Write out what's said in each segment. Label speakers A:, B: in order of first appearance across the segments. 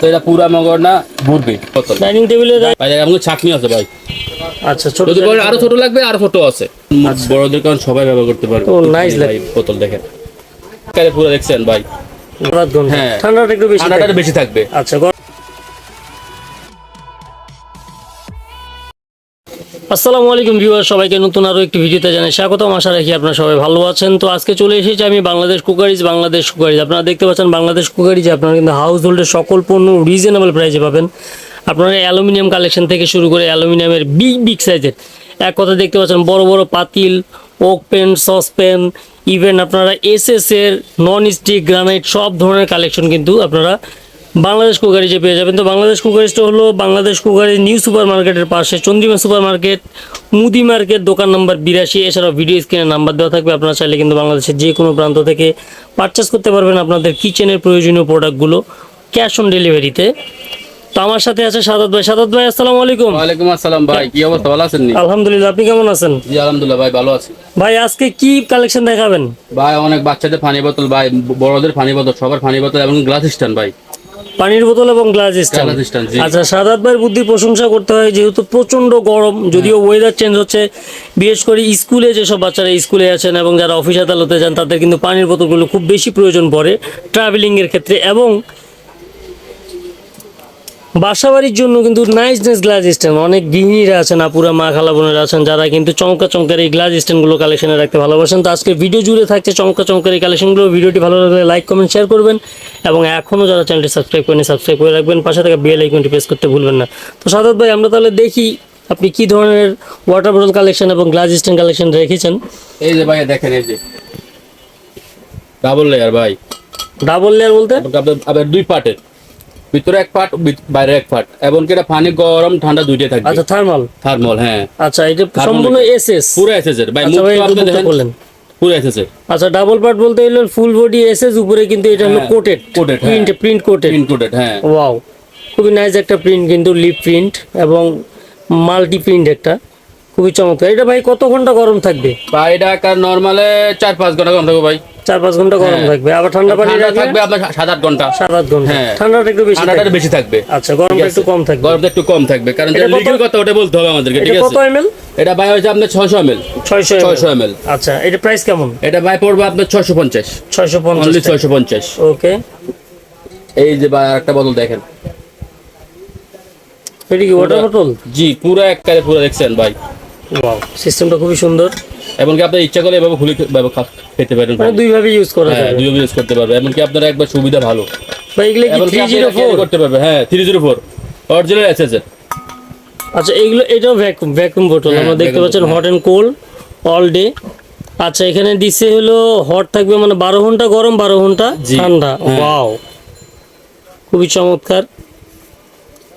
A: তো এটা পুরা মগর না বুড়বে
B: ডাইনিং টেবিলে
A: ভাই আমাকে ছাকনি আছে ভাই।
B: আচ্ছা ছোট
A: বলেন আরও ছোট লাগবে আরও ছোট আছে। বড়দের কারণ সবাই ব্যবহার করতে পারবে।
B: ও, নাইস
A: ভাই বোতল দেখেন। কারে পুরো দেখছেন ভাই। হ্যাঁ।
B: ঠান্ডাটা একটু বেশি
A: ঠান্ডাটা বেশি থাকবে।
B: আচ্ছা আসসালামু আলাইকুম ভিউয়ার সবাইকে নতুন আরও একটি ভিডিওতে জানাই স্বাগতম। আশা রাখি আপনারা সবাই ভালো আছেন। তো আজকে চলে এসেছি আমি বাংলাদেশ কুকারিজ বাংলাদেশ কুকারিজ। আপনারা দেখতে পাচ্ছেন বাংলাদেশ কুকারিজ, আপনারা কিন্তু হাউস হোল্ডের সকল পণ্য রিজনেবল প্রাইসে পাবেন। আপনারা অ্যালুমিনিয়াম কালেকশন থেকে শুরু করে অ্যালুমিনিয়ামের বিগ বিগ সাইজের এক কথা দেখতে পাচ্ছেন বড় বড় পাতিল ওক পেন সসপেন ইভেন আপনারা এসএস এর নন স্টিক গ্রানাইট সব ধরনের কালেকশন কিন্তু আপনারা বাংলাদেশ কুকারিজে পেয়ে যাবেন। তো বাংলাদেশ কুকারিজটা হলো বাংলাদেশ কুকারি নিউ সুপার মার্কেটের পাশে চন্দ্রিমা সুপার মার্কেট মুদি মার্কেট দোকান নাম্বার বিরাশি। এছাড়াও ভিডিও স্ক্রিনে নাম্বার দেওয়া থাকবে। আপনারা চাইলে কিন্তু বাংলাদেশের যে কোনো প্রান্ত থেকে পারচেস করতে পারবেন আপনাদের কিচেনের প্রয়োজনীয় প্রোডাক্টগুলো ক্যাশ অন ডেলিভারিতে তো আমার সাথে আছে সাদাত ভাই। সাদাত ভাই আসসালামু আলাইকুম।
A: ওয়ালাইকুম আসসালাম ভাই। কি অবস্থা? ভালো আছেন
B: আলহামদুলিল্লাহ আপনি কেমন আছেন?
A: জি আলহামদুলিল্লাহ ভাই ভালো আছি।
B: ভাই আজকে কি কালেকশন দেখাবেন?
A: ভাই অনেক বাচ্চাদের পানি বোতল ভাই বড়দের পানি বোতল সবার পানি বোতল এবং গ্লাস স্ট্যান্ড ভাই।
B: পানির বোতল এবং গ্লাস স্ট্যান্ড আচ্ছা সাদাত ভাইয়ের বুদ্ধি প্রশংসা করতে হয় যেহেতু প্রচণ্ড গরম যদিও ওয়েদার চেঞ্জ হচ্ছে বিশেষ করে স্কুলে যেসব বাচ্চারা স্কুলে আছেন এবং যারা অফিস আদালতে যান তাদের কিন্তু পানির বোতলগুলো খুব বেশি প্রয়োজন পড়ে ট্রাভেলিংয়ের ক্ষেত্রে এবং বাসাবাড়ির জন্য কিন্তু নাইস নাইস গ্লাস স্ট্যান্ড অনেক গৃহিণীরা আছেন আপুরা মা খালা বোনেরা আছেন যারা কিন্তু চমকা চমকার এই গ্লাস স্ট্যান্ডগুলো কালেকশনে রাখতে ভালোবাসেন। তো আজকে ভিডিও জুড়ে থাকছে চমকা চমকার এই কালেকশনগুলো ভিডিওটি ভালো লাগলে লাইক কমেন্ট শেয়ার করবেন এবং এখনও যারা চ্যানেলটি সাবস্ক্রাইব করেন সাবস্ক্রাইব করে রাখবেন। পাশে থাকা বেল আইকনটি প্রেস করতে ভুলবেন না। তো সাদাত ভাই আমরা তাহলে দেখি আপনি কি ধরনের ওয়াটার বোতল কালেকশন এবং গ্লাস স্ট্যান্ড কালেকশন রেখেছেন?
A: এই যে ভাই দেখেন এই যে। ডাবল লেয়ার ভাই।
B: ডাবল লেয়ার বলতে?
A: আপনার দুই পার্টের ভিতরে এক পার্ট বাইরে এক পার্ট এবং কি এটা পানি গরম ঠান্ডা দুইটাই থাকবে।
B: আচ্ছা থার্মাল
A: থার্মল হ্যাঁ।
B: আচ্ছা এটা সম্পূর্ণ এসএস
A: পুরো এসেছে ভাই
B: আচ্ছা
A: মুখ আপনি দেখেন। পুরো এসেছে
B: আচ্ছা ডাবল পার্ট বলতে হলো ফুল বডি এসএস উপরে কিন্তু এটা হলো কোটেড
A: কোটেড হ্যাঁ।
B: প্রিন্ট প্রিন্ট কোটেড
A: ইনক্লুডেড হ্যাঁ।
B: ওয়াও খুবই নাইস একটা প্রিন্ট কিন্তু লিপ প্রিন্ট এবং মাল্টি প্রিন্ট একটা। খুবই চমৎকার। এটা ভাই কত ঘণ্টা গরম থাকবে?
A: বা এটা কার নরমালে চার পাঁচ ঘণ্টা গরম থাকবে ভাই।
B: চার পাঁচ ঘণ্টা গরম
A: হ্যাঁ।
B: থাকবে। আবার ঠান্ডা পানি
A: থাকবে আপনার সাত আট ঘণ্টা।
B: সাত আট ঘণ্টা।
A: হ্যাঁ।
B: ঠান্ডাটা একটু বেশি
A: ঠান্ডাটা বেশি থাকবে।
B: আচ্ছা গরমটা একটু কম থাকবে।
A: গরমটা একটু কম থাকবে। কারণ
B: কত-
A: লিগেল কথা ওটা বলতে হবে আমাদেরকে ঠিক
B: কত
A: আছে
B: এমএল
A: এটা ভাই হচ্ছে আপনার ছয়শো এমএল
B: ছয়শো
A: ছয়শো এমএল
B: আচ্ছা এটা প্রাইস কেমন?
A: এটা ভাই পড়বে আপনার ছয়শো পঞ্চাশ।
B: ছয়শো
A: অনলি
B: পঞ্চাশ
A: ছয়শো পঞ্চাশ।
B: ওকে
A: এই যে ভাই একটা বোতল দেখেন।
B: এটা কি ওয়াটার বোতল
A: জি পুরো এক কালে পুরো দেখছেন ভাই।
B: ওয়াও সিস্টেমটা খুবই সুন্দর।
A: এমনকি আপনার ইচ্ছা করলে এভাবে খুলে খেতে পারেন
B: মানে দুইভাবে ইউজ করা
A: হ্যাঁ
B: যাবে।
A: দুই ইউজ করতে পারবে। এমনকি আপনার একবার সুবিধা ভালো। করতে পারবে হ্যাঁ থ্রি জিরো ফোর অরিজিনাল এসেছে
B: আচ্ছা এগুলো এটাও ভ্যাকুম ভ্যাকুম বোতল
A: হ্যাঁ,
B: আমরা দেখতে পাচ্ছেন hot and cold all day আচ্ছা এখানে দিছে হলো হট থাকবে মানে বারো ঘণ্টা গরম বারো
A: ঘণ্টা
B: ঠান্ডা।
A: হ্যাঁ।
B: ওয়াও খুবই চমৎকার।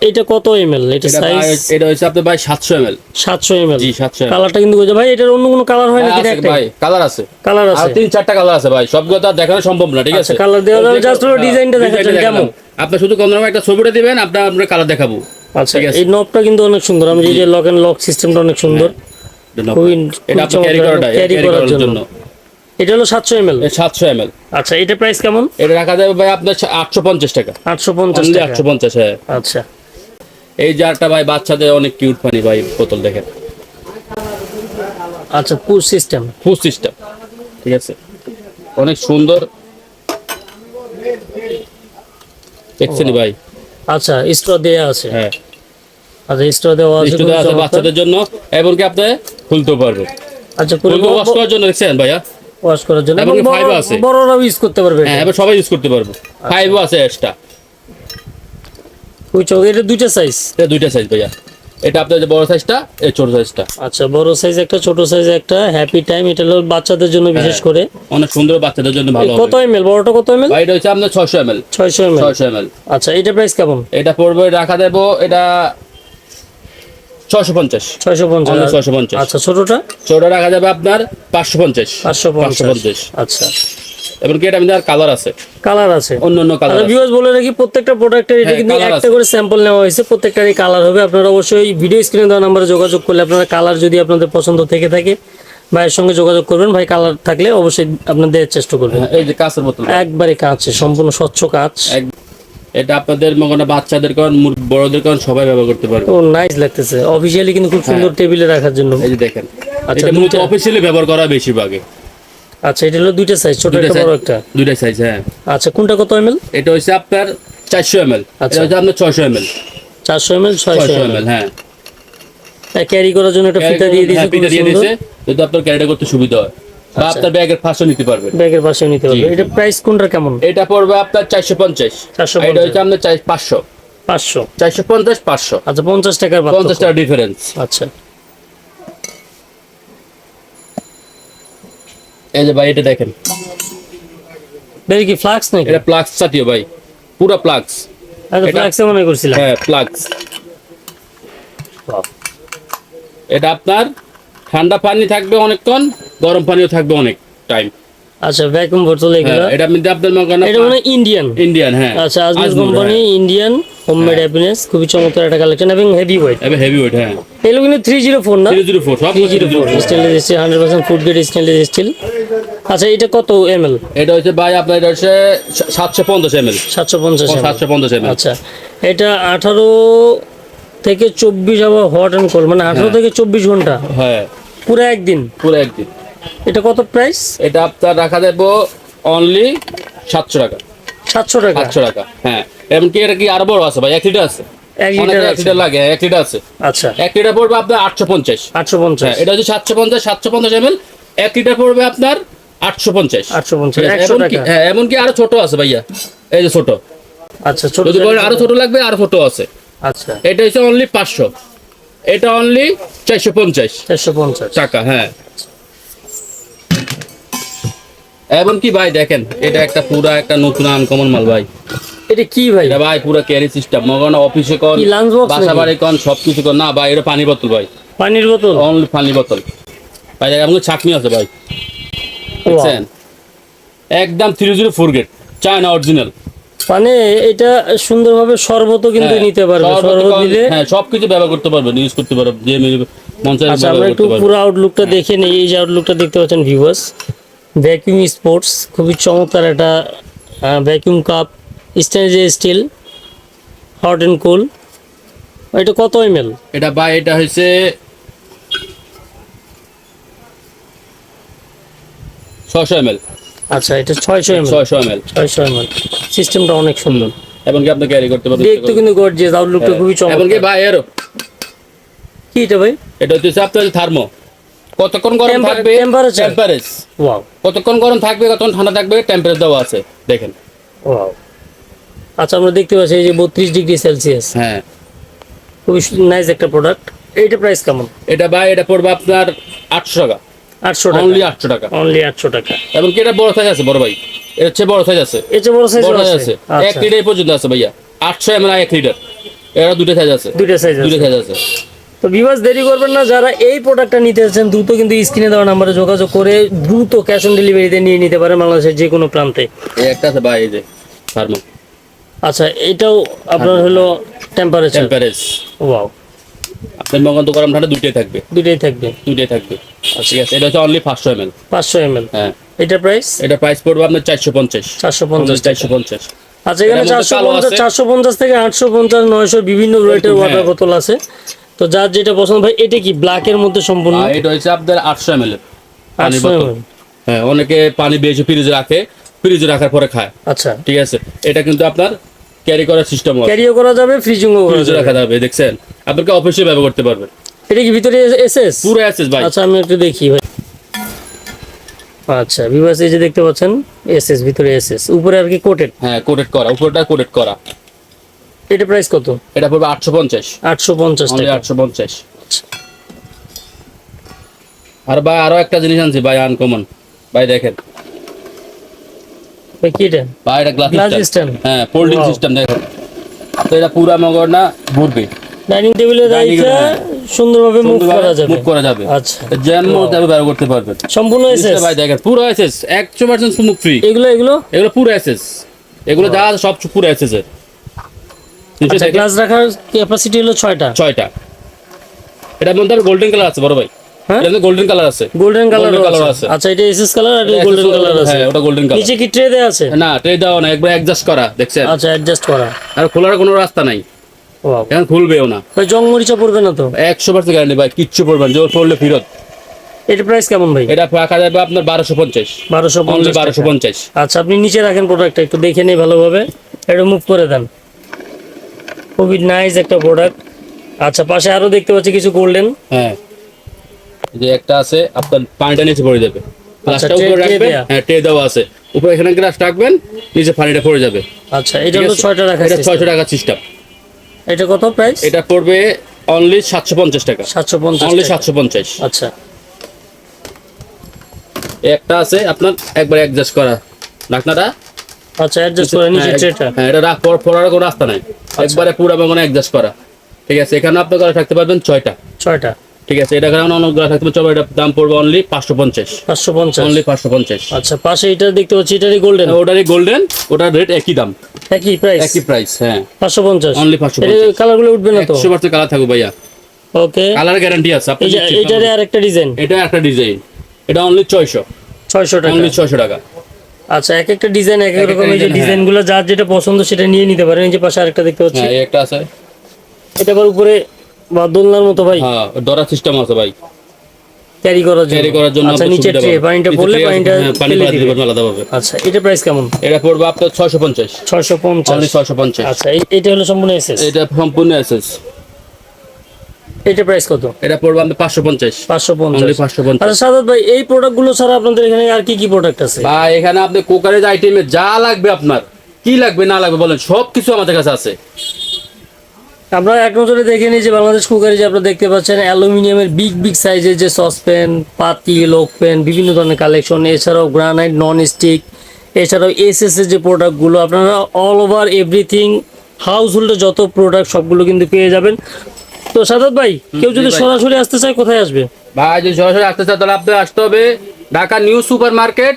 B: এটা কত এমএল এটা সাইজ
A: এটা হচ্ছে আপনার ভাই সাতশো এমএল
B: সাতশো এমএল
A: জি সাতশো ml
B: কালারটা কিন্তু বোঝা ভাই এটার অন্য কোনো কালার হয় নাকি
A: হ্যাঁ, আছে ভাই কালার আছে।
B: কালার আছে।
A: আর তিন চারটা কালার আছে ভাই সবগুলো তো দেখানো সম্ভব না ঠিক
B: আচ্ছা,
A: আছে?
B: colour দেওয়া যাবে, just হলো
A: হ্যাঁ,
B: design-টা দেখাচ্ছেন কেমন?
A: আপনি শুধু কম দামে একটা ছবিটা দিবেন আপনার আমরা কালার দেখাবো।
B: আচ্ছা এই নবটা কিন্তু অনেক সুন্দর। আমি যে লক এন্ড লক সিস্টেমটা অনেক সুন্দর। খুবই
A: এটা আপনি ক্যারি করাটা
B: ক্যারি করার জন্য। এটা হলো সাতশো এমএল
A: সাতশো এমএল
B: আচ্ছা এটা প্রাইস কেমন?
A: এটা রাখা যাবে ভাই আপনার আটশো পঞ্চাশ টাকা।
B: আটশো পঞ্চাশ
A: অনলি
B: টাকা।
A: আটশো পঞ্চাশ হ্যাঁ।
B: আচ্ছা।
A: এই জারটা ভাই বাচ্চাদের অনেক কিউট পানি ভাই বোতল দেখেন।
B: আচ্ছা পুশ সিস্টেম।
A: ফুল সিস্টেম ঠিক আছে? অনেক সুন্দর। দেখছেন ভাই?
B: আচ্ছা স্ট্র দেওয়া আছে।
A: হ্যাঁ।
B: আচ্ছা স্ট্র দেওয়া আছে
A: দেওয়া আছে বাচ্চাদের জন্য এমনকি আপনি খুলতেও পারবেন।
B: আচ্ছা পুরো
A: ওয়াশ করার জন্য দেখছেন ভাইয়া?
B: ওয়াশ করার জন্য। এবং
A: five আছে।
B: বড়রাও ইউজ করতে পারবে।
A: হ্যাঁ এবার সবাই ইউজ করতে পারব। ফাইভও আছে এক্সট্রা
B: ওই চোখ এটা দুইটা সাইজ
A: এটা দুইটা সাইজ ভাইয়া। এটা আপনার যে বড় সাইজটা এই ছোট সাইজটা
B: আচ্ছা বড় সাইজ একটা ছোট সাইজ একটা হ্যাপি টাইম এটা হলো বাচ্চাদের জন্য বিশেষ করে।
A: অনেক সুন্দর বাচ্চাদের জন্য ভালো
B: কত এমএল বড়টা কত এমএল
A: এটা হচ্ছে আপনার ছয়শো এমএল
B: ছয়শো এমএল
A: ছয়শো এমএল
B: আচ্ছা এটা প্রাইস কেমন?
A: এটা পড়বে রাখা দেবো এটা ছয়শো পঞ্চাশ।
B: ছয়শো পঞ্চাশ।
A: অনলি ছয়শো পঞ্চাশ।
B: আচ্ছা ছোটটা?
A: ছোট রাখা যাবে আপনার পাঁচশো পঞ্চাশ।
B: পাঁচশো
A: পাঁচশো
B: পঞ্চাশ
A: পঞ্চাশ।
B: আচ্ছা।
A: এমনকি এটা আমাদের কালার আছে।
B: কালার আছে।
A: অন্য অন্য কালার
B: ভিউয়ার্স বলে রাখি প্রত্যেকটা প্রোডাক্টের এটা
A: হ্যাঁ,
B: কিন্তু একটা করে স্যাম্পল নেওয়া হয়েছে প্রত্যেকটারই কালার হবে। আপনারা অবশ্যই ভিডিও স্ক্রিনে দেওয়া নাম্বারে যোগাযোগ করলে আপনারা কালার যদি আপনাদের পছন্দ থেকে থাকে ভাইয়ের সঙ্গে যোগাযোগ করবেন। ভাই কালার থাকলে অবশ্যই আপনার দেওয়ার চেষ্টা করবেন।
A: এই যে কাঁচের বোতল।
B: একবারে কাঁচে সম্পূর্ণ স্বচ্ছ কাঁচ।
A: এটা আপনাদের মনে বাচ্চাদের কারণ বড়দের কারণ সবাই ব্যবহার করতে পারবে।
B: ও নাইস লাগতেছে। অফিসিয়ালি কিন্তু খুব সুন্দর টেবিলে রাখার জন্য।
A: এই যে দেখেন।
B: আচ্ছা,
A: অফিসিয়ালি ব্যবহার করা বেশিরভাগে
B: আচ্ছা এটা হলো দুইটা সাইজ ছোট একটা বড় একটা।
A: দুইটা সাইজ হ্যাঁ।
B: আচ্ছা কোনটা কত এমএল
A: এটা হচ্ছে আপনার চারশো এম এল
B: আচ্ছা।
A: এটা হচ্ছে আপনার ছয়শো এম এল
B: চারশো এমএল ছয়শো
A: ছয়শো এম
B: এমএল
A: এল হ্যাঁ
B: ক্যারি করার জন্য একটা ফিতা দিয়ে দিয়েছে
A: হ্যাঁ, ফিতা দিয়ে দিয়েছে যদি আপনার ক্যারিটা করতে সুবিধা হয়। বা
B: আচ্ছা।
A: আপনার ব্যাগের ফাঁসও নিতে পারবেন।
B: ব্যাগের পাশে নিতে পারবে এটা প্রাইস কোনটা কেমন?
A: এটা পড়বে আপনার চারশো পঞ্চাশ।
B: 450
A: এটা হচ্ছে আপনার চার- পাঁচশো।
B: পাঁচশো।
A: চারশো পঞ্চাশ পাঁচশো।
B: আচ্ছা পঞ্চাশ টাকার
A: পঞ্চাশ
B: পার্থক্য।
A: টাকা ডিফারেন্স
B: আচ্ছা।
A: এই যে ভাই এটা দেখেন।
B: এটা কি ফ্লাক্স নাকি?
A: এটা প্লাক্স জাতীয় ভাই পুরা
B: আচ্ছা
A: এটা-
B: ফ্লাক্সে মনে করছিলাম।
A: হ্যাঁ
B: Wow.
A: এটা আপনার ঠান্ডা পানি থাকবে অনেকক্ষণ গরম পানিও থাকবে অনেক টাইম
B: আচ্ছা ভ্যাকুম বোতল এগুলো।
A: এটা মধ্যে আপনার মনে
B: এটা মানে ইন্ডিয়ান
A: ইন্ডিয়ান হ্যাঁ।
B: আচ্ছা Ajmer company Indian homemade happiness খুবই চমৎকার একটা কালেকশন এবং হেভি ওয়েট
A: হ্যাঁ হেভি ওয়েট হ্যাঁ।
B: এগুলো কিন্তু থ্রি জিরো ফোর না?
A: Zero four
B: three zero four stainless steel hundred percent food grade stainless steel আচ্ছা এটা কত এম এল
A: এটা হচ্ছে ভাই আপনার এটা হচ্ছে সাতশো পঞ্চাশ এম এল
B: সাতশো পঞ্চাশ
A: সাতশো পঞ্চাশ এম
B: আচ্ছা এটা আঠারো থেকে চব্বিশ আবার হট অ্যান্ড কোল্ড মানে আঠারো থেকে চব্বিশ ঘণ্টা।
A: হ্যাঁ।
B: পুরো একদিন?
A: পুরো একদিন।
B: এটা কত প্রাইস
A: এটা আপনার রাখা দেবো অনলি সাতশো টাকা।
B: সাতশো টাকা?
A: সাতশো টাকা হ্যাঁ। এমনকি এটা কি আরও বড় আছে ভাই? এক লিটার আছে। লাগে এক লিটার আছে।
B: আচ্ছা।
A: এক লিটার পড়বে আপনার আটশো পঞ্চাশ।
B: আটশো পঞ্চাশ।
A: হ্যাঁ এটা হচ্ছে সাতশো পঞ্চাশ সাতশো পঞ্চাশ এম এক লিটার পড়বে আপনার আটশো পঞ্চাশ।
B: আটশো পঞ্চাশ
A: এমনকি হ্যাঁ আরও ছোট আছে ভাইয়া। এই যে ছোট।
B: আচ্ছা ছোট
A: যদি বলেন আরও ছোট। লাগবে আরও ছোট আছে।
B: আচ্ছা।
A: এটা হচ্ছে অনলি পাঁচশো। এটা অনলি চারশো পঞ্চাশ।
B: চারশো পঞ্চাশ।
A: টাকা হ্যাঁ। এমনকি ভাই দেখেন এটা একটা পুরা একটা নতুন আনকমন মাল ভাই।
B: এটা কি ভাই?
A: এটা ভাই পুরো ক্যারি সিস্টেম মগন অফিসে কন
B: lunch box
A: বাসা? বাড়ি কন সবকিছু কন না ভাই এটা পানি বোতল ভাই।
B: পানির বোতল?
A: অনলি পানি বোতল। ভাই দেখেন আমাকে ছাকনি আছে ভাই। দেখছেন? একদম থ্রি জিরো ফোর গেট চায়না অরিজিনাল
B: মানে এটা সুন্দরভাবে শরবত কিন্তু নিতে পারবে শরবত দিলে
A: হ্যাঁ সবকিছু ব্যবহার করতে পারবেন ইউজ করতে পারবেন যে মন চায়
B: আচ্ছা আমরা একটু পুরো আউটলুকটা দেখে নিই এই যে আউটলুকটা দেখতে পাচ্ছেন ভিউয়ার্স ভ্যাকিউম স্পোর্টস খুবই চমৎকার একটা vacuum cup stainless steel hot and cool এটা কত এম এল
A: এটা ভাই এটা হয়েছে ছশো এমএল।
B: আচ্ছা এটা ছয়শো এম এল
A: ছয়শো এম এল
B: ছয়শো এম সিস্টেমটা অনেক সুন্দর।
A: এমনকি আপনি ক্যারি করতে পারবেন
B: দেখতে কিন্তু গর্জিয়াস আউটলুকটা খুবই
A: এমনকি
B: চমৎকার
A: ভাই এরও
B: কি এটা ভাই?
A: এটা হচ্ছে আপনার থার্মো কতক্ষণ গরম থাকবে?
B: temperature?
A: টেম্পারেজ
B: ওয়াও
A: কতক্ষণ গরম থাকবে কতক্ষণ ঠান্ডা থাকবে? টেম্পারেচার দেওয়া আছে। দেখেন।
B: ওয়াও আচ্ছা আমরা দেখতে পাচ্ছি এই যে বত্রিশ ডিগ্রি সেলসিয়াস।
A: হ্যাঁ।
B: খুবই নাইস একটা প্রোডাক্ট এইটা প্রাইস কেমন?
A: এটা ভাই এটা পড়বে আপনার আটশো টাকা।
B: আটশো টাকা।
A: অনলি আটশো টাকা।
B: অনলি আটশো টাকা।
A: এবং কি এটা বড় সাইজ আছে বড় ভাই? এর চেয়ে বড় সাইজ আছে।
B: এর চেয়ে বড় সাইজ
A: বড় সাইজ
B: আছে।
A: এক
B: আচ্ছা।
A: লিটার পর্যন্ত আছে ভাইয়া। আটশো এম এক লিটার। এরা দুটো সাইজ আছে।
B: দুইটা সাইজ
A: দুটো সাইজ আছে।
B: তো বিভাস দেরি করবেন না যারা এই প্রোডাক্টটা নিতে চাচ্ছেন দ্রুত কিন্তু স্ক্রিনে দেওয়া নাম্বারে যোগাযোগ করে দ্রুত ক্যাশ অন ডেলিভারিতে নিয়ে নিতে পারেন বাংলাদেশের যে কোনো প্রান্তে।
A: এই একটা আছে ভাই এই যে থার্মো
B: আচ্ছা এটাও আপনার হলো টেম্পারেচার
A: টেম্পারেজ
B: ওয়াও
A: আপনার মগন তো গরম ঠান্ডা দুইটাই থাকবে।
B: দুইটাই থাকবে।
A: দুইটাই থাকবে। ঠিক আছে এটা হচ্ছে অনলি পাঁচশো এম এল
B: পাঁচশো এম এল
A: হ্যাঁ।
B: এটা প্রাইস
A: এটা প্রাইস পড়বে আপনার চারশো পঞ্চাশ।
B: চারশো পঞ্চাশ
A: চারশো পঞ্চাশ।
B: আচ্ছা এখানে চারশো পঞ্চাশ। চারশো পঞ্চাশ থেকে আটশো পঞ্চাশ নয়শো বিভিন্ন রেটের। ওয়াটার বোতল আছে। তো যার যেটা পছন্দ ভাই এটা কি ব্ল্যাকের মধ্যে সম্পূর্ণ?
A: এটা হচ্ছে আপনার আটশো এম এল পানি বোতল হ্যাঁ অনেকে পানি বেশি ফ্রিজে রাখে। ফ্রিজে রাখার পরে খায়।
B: আচ্ছা।
A: ঠিক আছে? এটা কিন্তু আপনার ক্যারি করার সিস্টেম
B: ক্যারিও করা যাবে ফ্রিজিংও করা
A: ফ্রিজে রাখা যাবে। দেখছেন? আপনাকে অফিসে ব্যবহার করতে পারবেন।
B: এটা কি ভিতরে এসএস
A: পুরো অ্যাসেস ভাই।
B: আচ্ছা আমি একটু দেখি ভাই। আচ্ছা ভিভাস এই যে দেখতে পাচ্ছেন এসএস ভিতরে এসএস উপরে আর কি কোটেড
A: হ্যাঁ কোটেড করা উপরটা কোটেড করা।
B: এটা প্রাইস কত?
A: এটা পড়বে আটশো পঞ্চাশ।
B: আটশো পঞ্চাশ
A: অনলি
B: টাকা।
A: আটশো পঞ্চাশ। আর ভাই আরও একটা জিনিস আনছি ভাই আনকমন ভাই দেখেন।
B: কি এটা
A: ভাই এটা গ্লাস সিস্টেম হ্যাঁ ফোল্ডিং সিস্টেম তো এটা পুরা মগর না ঘুরবে।
B: ডাইনিং টেবিলে
A: হ্যাঁ।
B: সুন্দরভাবে মুভ করা যাবে।
A: মুভ করা যাবে।
B: আচ্ছা।
A: ব্যবহার করতে পারবেন
B: সম্পূর্ণ এসএস
A: ভাই দেখেন পুরো এসএস ফ্রি
B: এগুলো এগুলো?
A: এগুলো পুরো এসএস এগুলো যা সব পুরো এসএস এর।
B: আচ্ছা গ্লাস রাখার ক্যাপাসিটি হলো ছয়টা।
A: ছয়টা। এটার মধ্যে গোল্ডেন কালার আছে বড় ভাই? এটা গোল্ডেন কালার আছে।
B: গোল্ডেন কালার আছে। আচ্ছা এটা এসএস কালার আর গোল্ডেন কালার আছে
A: হ্যাঁ ওটা গোল্ডেন কালার
B: নিচে কি ট্রে দেয়া আছে?
A: না ট্রে দাও না একবার অ্যাডজাস্ট করা দেখছেন?
B: আচ্ছা অ্যাডজাস্ট করা।
A: আর খোলার কোনো রাস্তা নাই।
B: ওয়াও
A: এখন খুলবেও না।
B: ভাই জং মরিচা পড়বে না তো?
A: গ্যারান্টি ভাই কিচ্ছু পড়লে ফেরত।
B: এটা প্রাইস কেমন ভাই?
A: এটা যাবে আপনার
B: আচ্ছা আপনি নিচে রাখেন প্রোডাক্টটা একটু দেখে নিই ভালোভাবে। এটা মুভ করে দেন। খুবই নাইস একটা প্রোডাক্ট আচ্ছা পাশে আরও দেখতে পাচ্ছি কিছু গোল্ডেন
A: হ্যাঁ। যে একটা আছে আপনার পানিটা নিচে পড়ে যাবে। গ্লাসটা উপরে রাখবেন হ্যাঁ ট্রে দেওয়া আছে। উপরে এখানে গ্লাস রাখবেন নিচে পানিটা পড়ে যাবে।
B: আচ্ছা এটা ছয়টা রাখা
A: এটা ছয়শো টাকা সিস্টেম
B: এটা কত প্রাইস
A: এটা পড়বে অনলি সাতশো পঞ্চাশ টাকা।
B: সাতশো পঞ্চাশ
A: অনলি সাতশো পঞ্চাশ।
B: আচ্ছা।
A: একটা আছে আপনার একবার অ্যাডজাস্ট করা। ঢাকনাটা
B: আচ্ছা অ্যাডজাস্ট করে নিচে
A: হ্যাঁ, হ্যাঁ এটা রাখ পর- পড়ার কোনো রাস্তা নাই। একবারে পুরো বাগানে অ্যাডজাস্ট করা। ঠিক আছে এখানে আপনার ঘরে থাকতে পারবেন ছয়টা।
B: ছয়টা।
A: ঠিক আছে এটা কারণে অনেক ঘরে থাকতে পারবেন ছয়টা এটার দাম পড়বে অনলি পাঁচশো পঞ্চাশ।
B: পাঁচশো পঞ্চাশ।
A: অনলি পাঁচশো পঞ্চাশ।
B: আচ্ছা পাশে এটা দেখতে পাচ্ছি এটারই গোল্ডেন
A: ওটারই গোল্ডেন ওটার রেট একই দাম।
B: একই প্রাইস
A: একই প্রাইস হ্যাঁ।
B: পাঁচশো পঞ্চাশ।
A: 550
B: এটা কালারগুলো উঠবে না তো?
A: একশো পার্সেন্ট কালার থাকবে ভাইয়া।
B: ওকে
A: কালার গ্যারান্টি আছে আপনি করুন।
B: আর একটা ডিজাইন
A: এটা একটা ডিজাইন এটা অনলি ছয়শো।
B: ছয়শো টাকা।
A: অনলি ছয়শো টাকা।
B: আচ্ছা এক একটা ডিজাইন এক এক রকম এই যে
A: design,
B: ডিজাইনগুলো যার যেটা পছন্দ সেটা নিয়ে নিতে পারেন। এই যে পাশে আরেকটা দেখতে পাচ্ছি।
A: হ্যাঁ এই একটা আছে।
B: এটা আবার উপরে বা দোলনার মতো ভাই?
A: হ্যাঁ ডরা সিস্টেম আছে ভাই।
B: ক্যারি করার জন্য।
A: ক্যারি করার জন্য
B: আচ্ছা নিচে ট্রে পানিটা পড়লে পানিটা
A: হ্যাঁ, পানি
B: ফেলে
A: পাঠিয়ে
B: দিবে।
A: দেবেন আলাদাভাবে।
B: আচ্ছা এটা প্রাইস কেমন?
A: এটা পড়বে আপনার ছয়শো পঞ্চাশ।
B: ছয়শো পঞ্চাশ।
A: অনলি ছয়শো পঞ্চাশ।
B: আচ্ছা এটা হলো সম্পূর্ণ এসএস
A: এটা সম্পূর্ণ এসেস
B: এটা প্রাইস কত?
A: এটা পড়বে পঞ্চাশ।
B: পাঁচশো পঞ্চাশ।
A: অনলি পাঁচশো পঞ্চাশ।
B: আচ্ছা সাদাত ভাই এই প্রোডাক্টগুলো ছাড়া আপনাদের এখানে আর কি কি প্রোডাক্ট আছে?
A: বা এখানে আপনি কুকারেজ আইটেমে যা লাগবে আপনার কি লাগবে না লাগবে বলেন সবকিছু আমাদের কাছে আছে।
B: আমরা এক নজরে দেখে নিই যে বাংলাদেশ কুকারে যে আপনারা দেখতে পাচ্ছেন অ্যালুমিনিয়ামের বিগ বিগ সাইজের যে সসপ্যান পাতি লোক প্যান বিভিন্ন ধরনের কালেকশন এছাড়াও গ্রানাইট নন স্টিক এছাড়াও এসএস এর যে প্রোডাক্টগুলো আপনারা অল ওভার এভরিথিং হাউস হোল্ডের যত প্রোডাক্ট সবগুলো কিন্তু পেয়ে যাবেন। তো সাদাত ভাই কেউ যদি সরাসরি আসতে চায় কোথায় আসবে?
A: ভাই যদি সরাসরি আসতে চায় তাহলে আপনার আসতে হবে ঢাকা নিউ সুপার মার্কেট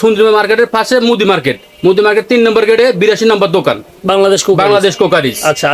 A: সুন্দরী মার্কেটের পাশে মুদি মার্কেট। মুদি মার্কেট তিন নম্বর গেটে বিরাশি নম্বর দোকান।
B: বাংলাদেশ
A: বাংলাদেশ কোকারিজ।
B: আচ্ছা